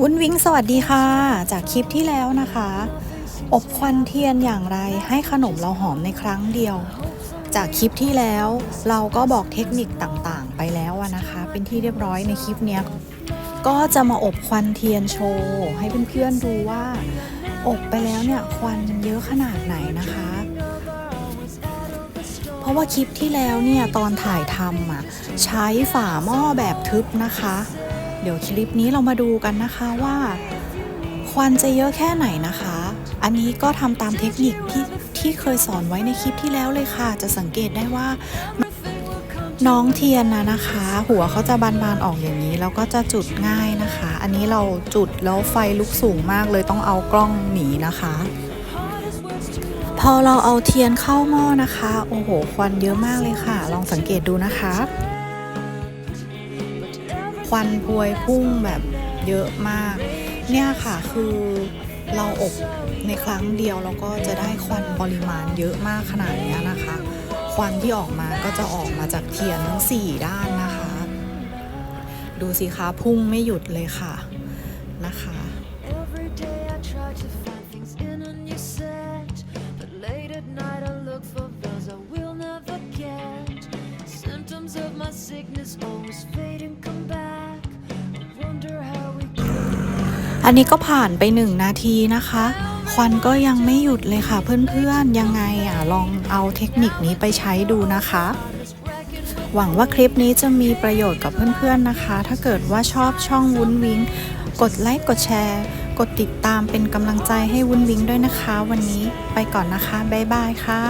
วุ้นวิ้งสวัสดีค่ะ จากคลิปที่แล้วนะคะ อบควันเทียนอย่างไรให้ขนมเราหอมในครั้งเดียว จากคลิปที่แล้วเราก็บอกเทคนิคต่างๆ ไปแล้วนะคะ เป็นที่เรียบร้อยในคลิปนี้ก็จะมาอบควันเทียนโชว์ให้เพื่อนๆดูว่า อบไปแล้วเนี่ยควันเยอะขนาดไหนนะคะ เพราะว่าคลิปที่แล้วเนี่ยตอนถ่ายทำอะใช้ฝาหม้อแบบทึบนะคะ เดี๋ยวคลิปนี้เรามาดูกันนะคะว่า ควันจะเยอะแค่ไหนนะคะ อันนี้ก็ทำตามเทคนิคที่ที่เคยสอนไว้ในคลิปที่แล้วเลยค่ะ จะสังเกตได้ว่า น้องเทียนนะนะคะ หัวเขาจะบานๆออกอย่างนี้แล้วก็จะจุดง่ายนะคะ อันนี้เราจุดแล้วไฟลุกสูงมากเลยต้องเอากล้องหนีนะคะพอเราเอาเทียนเข้าหม้อนะคะ โอ้โห ควันเยอะมากเลยค่ะ ลองสังเกตดูนะคะ วันพวยพุ่งแบบเยอะมาก เนี่ยค่ะคือเราอบในครั้งเดียวแล้วก็จะได้ควันปริมาณเยอะมากขนาดนี้นะคะ ควันที่ออกมาก็จะออกมาจากเทียนทั้ง 4 ด้านนะคะ ดูสิคะพุ่งไม่หยุดเลยค่ะนะคะ Symptoms of my sickness always fade อันนี้ก็ผ่านไปหนึ่งนาทีนะคะ ควันก็ยังไม่หยุดเลยค่ะ เพื่อนๆยังไงอะลองเอาเทคนิคนี้ไปใช้ดูนะคะ หวังว่าคลิปนี้จะมีประโยชน์กับเพื่อนๆนะคะ ถ้าเกิดว่าชอบช่องวุ้นวิงกดไลค์กดแชร์ กดติดตามเป็นกำลังใจให้วุ้นวิงด้วยนะคะ วันนี้ไปก่อนนะคะ บ๊ายบายค่ะ